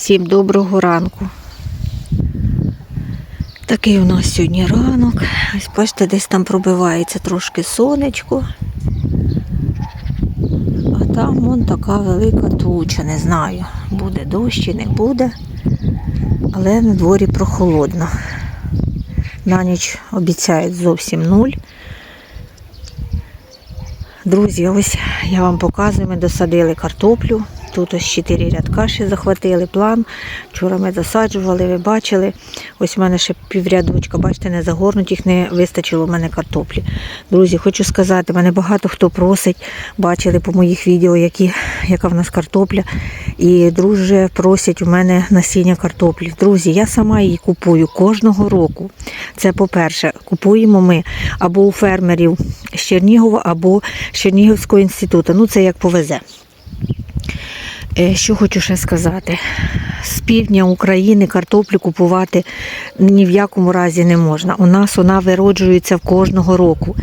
Всім доброго ранку. Такий у нас сьогодні ранок. Ось бачите, десь там пробивається трошки сонечко. А там вон така велика туча, не знаю, буде дощ чи не буде. Але на дворі прохолодно. На ніч обіцяють зовсім нуль. Друзі, ось я вам показую, ми досадили картоплю. Тут ось 4 рядка ще захватили план. Вчора ми засаджували, ви бачили. Ось у мене ще піврядочка, бачите, не загорнуть, їх не вистачило в мене картоплі. Друзі, хочу сказати, мене багато хто просить, бачили по моїх відео, які, яка в нас картопля. І друже просять у мене насіння картоплі. Друзі, я сама її купую кожного року. Це по-перше, купуємо ми або у фермерів з Чернігова, або з Чернігівського інституту. Ну, це як повезе. Е, Що хочу ще сказати. З півдня України картоплю купувати ні в якому разі не можна. У нас вона вироджується в кожного року.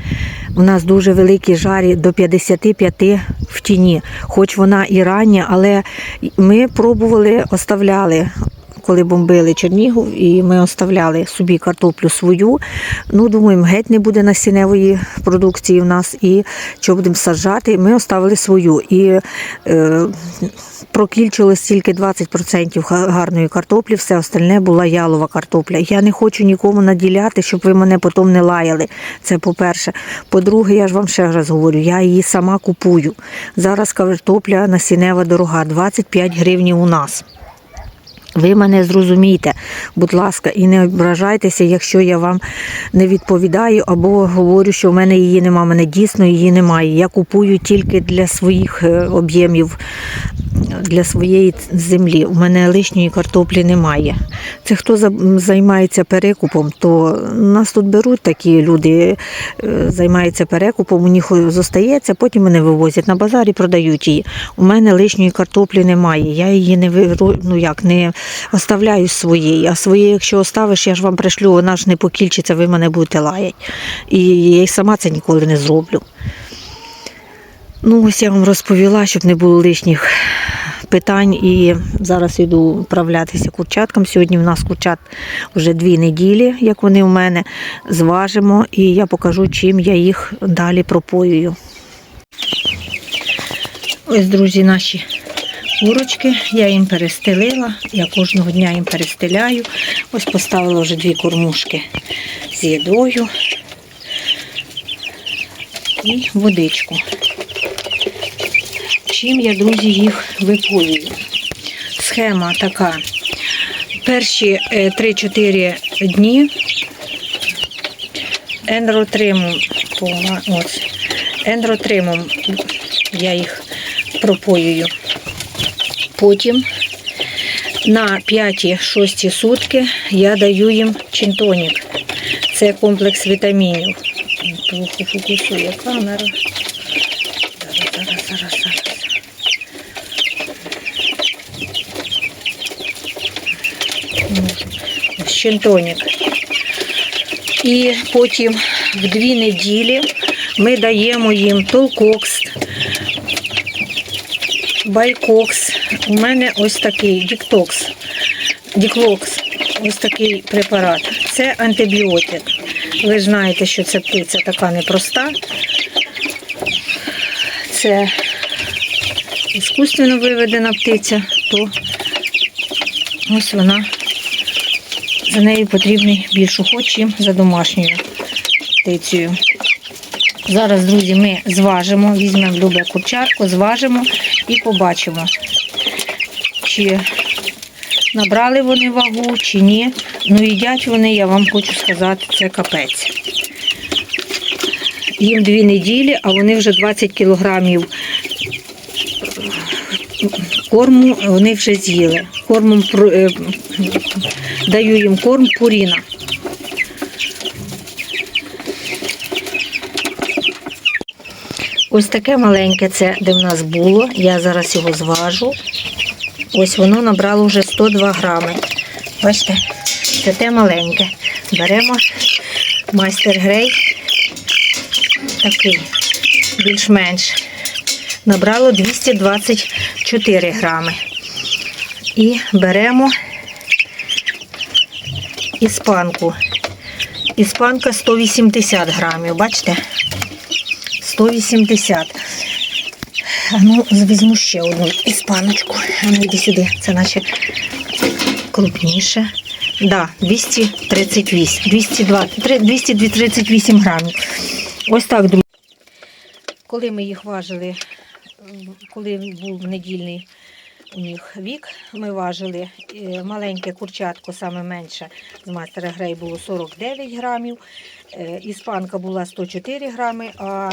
У нас дуже великі жарі до 55 в тіні. Хоч вона і рання, але ми пробували, оставляли. Коли бомбили Чернігів, і ми оставляли собі картоплю свою. Ну, думаємо, геть не буде насінневої продукції в нас, і що будемо саджати, ми оставили свою. І е, прокільчилось тільки 20% гарної картоплі, все остальне була ялова картопля. Я не хочу нікому наділяти, щоб ви мене потім не лаяли. Це по-перше. По-друге, я ж вам ще раз говорю, я її сама купую. Зараз картопля насінева дорога, 25 гривень у нас. Ви мене зрозумійте, будь ласка, і не ображайтеся, якщо я вам не відповідаю або говорю, що в мене її нема. В мене дійсно її немає. Я купую тільки для своїх е, об'ємів, для своєї землі. У мене лишньої картоплі немає. Це хто займається перекупом, то нас тут беруть такі люди, е, займаються перекупом, у них зостається, потім вони вивозять на базарі, продають її. У мене лишньої картоплі немає. Я її не ну як не оставляю своєї. А своєї, якщо оставиш, я ж вам пришлю, вона ж не покільчиться, ви мене будете лаять. І я й сама це ніколи не зроблю. Ну, ось я вам розповіла, щоб не було лишніх питань. І зараз йду вправлятися курчаткам. Сьогодні в нас курчат вже дві неділі, як вони в мене. Зважимо, і я покажу, чим я їх далі пропоюю. Ось, друзі, наші курочки. Я їм перестелила. Я кожного дня їм перестеляю. Ось поставила вже дві кормушки з їдою і водичку. Чим я, друзі, їх випоюю? Схема така. Перші е, 3-4 дні енротримум, пова- ось, енротримум я їх пропоюю. Потім на 5-6 сутки я даю їм чинтонік. Це комплекс вітамінів. Плохо фокусує камера. Зараз, зараз, зараз, зараз. Чинтонік. І потім в дві неділі ми даємо їм толкокс, байкокс. У мене ось такий діктокс, діклокс, ось такий препарат. Це антибіотик. Ви знаєте, що ця птиця така непроста. Це іскусственно виведена птиця, то ось вона за нею потрібний більш уход, чим за домашньою птицею. Зараз, друзі, ми зважимо, візьмемо любе курчатку, зважимо і побачимо, чи набрали вони вагу, чи ні. Ну, їдять вони, я вам хочу сказати, це капець. Їм дві неділі, а вони вже 20 кілограмів корму вони вже з'їли. Кормом е, даю їм корм пуріна. Ось таке маленьке це, де в нас було. Я зараз його зважу. Ось воно набрало вже 102 грами. Бачите, це те маленьке. Беремо майстер грей. Такий, більш-менш. Набрало 224 грами. І беремо іспанку. Іспанка 180 грамів, бачите? 180. А ну, візьму ще одну іспаночку. А ну, йди сюди, це наче крупніше. Да, 238, 220, 238 грамів. Ось так, думаю. Коли ми їх важили, коли був недільний у них вік, ми важили е, маленьке курчатко, саме менше з мастера Грей було 49 грамів, е, іспанка була 104 грами, а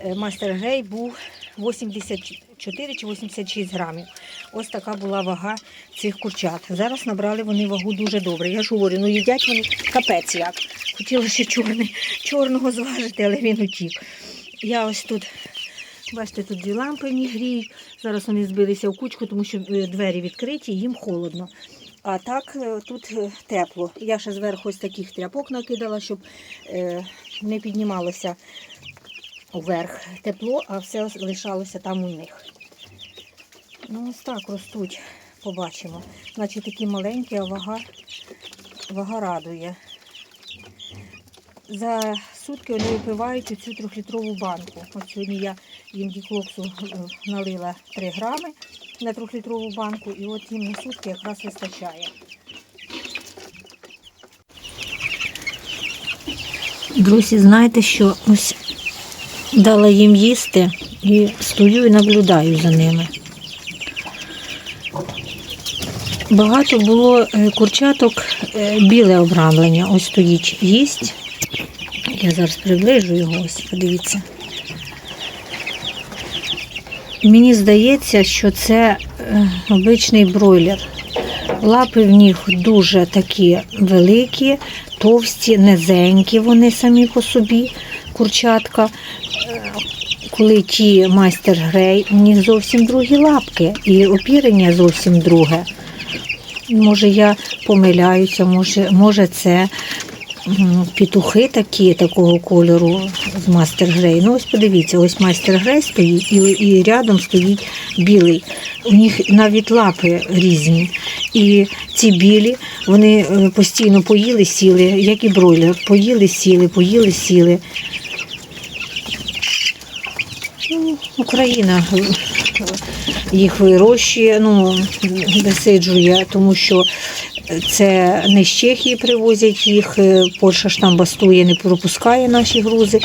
е, мастер Грей був 84 чи 86 грамів. Ось така була вага цих курчат. Зараз набрали вони вагу дуже добре. Я ж говорю, ну їдять вони капець як. Хотіла ще чорний, чорного зважити, але він утік. Я ось тут, бачите, тут дві лампи мені гріють. Зараз вони збилися в кучку, тому що е, двері відкриті, їм холодно. А так е, тут е, тепло. Я ще зверху ось таких тряпок накидала, щоб не піднімалося вверх тепло, а все лишалося там у них. Ну, ось так ростуть, побачимо. Значить, такі маленькі, а вага, вага радує. За сутки вони випивають цю трьохлітрову банку. От сьогодні я їм діклоксу е, налила 3 грами на трьохлітрову банку, і от їм на сутки якраз вистачає. Друзі, знаєте, що ось дала їм їсти і стою і наблюдаю за ними. Багато було е, курчаток е, біле обрамлення. Ось стоїть їсть. Я зараз приближу його, ось, подивіться. Мені здається, що це е, обичний бройлер. Лапи в них дуже такі великі, товсті, низенькі вони самі по собі, курчатка. Е, Коли ті майстер грей, у них зовсім другі лапки і опірення зовсім друге. Може, я помиляюся, може, може це м, петухи такі, такого кольору з Мастер Грей. Ну, ось подивіться, ось Мастер Грей стоїть і, і рядом стоїть білий. У них навіть лапи різні. І ці білі, вони е, постійно поїли, сіли, як і бройлер. Поїли, сіли, поїли, сіли. Ну, Україна їх вирощує, ну, висиджує, тому що це не з Чехії привозять їх, е, Польща ж там бастує, не пропускає наші грузи.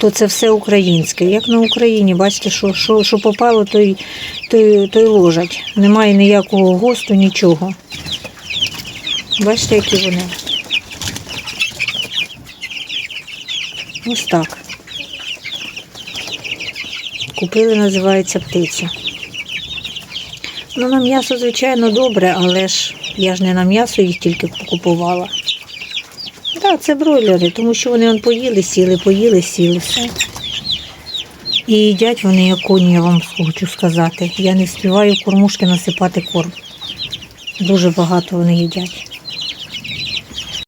То це все українське. Як на Україні, бачите, що, що, що попало, то й, то, то й ложать. Немає ніякого госту, нічого. Бачите, які вони. Ось так. Купили, називається птицю. Ну, на м'ясо, звичайно, добре, але ж я ж не на м'ясо їх тільки купувала. Так, да, це бройлери, тому що вони он поїли, сіли, поїли, сіли, все. І їдять вони як коні, я вам хочу сказати. Я не встигаю кормушки насипати корм. Дуже багато вони їдять.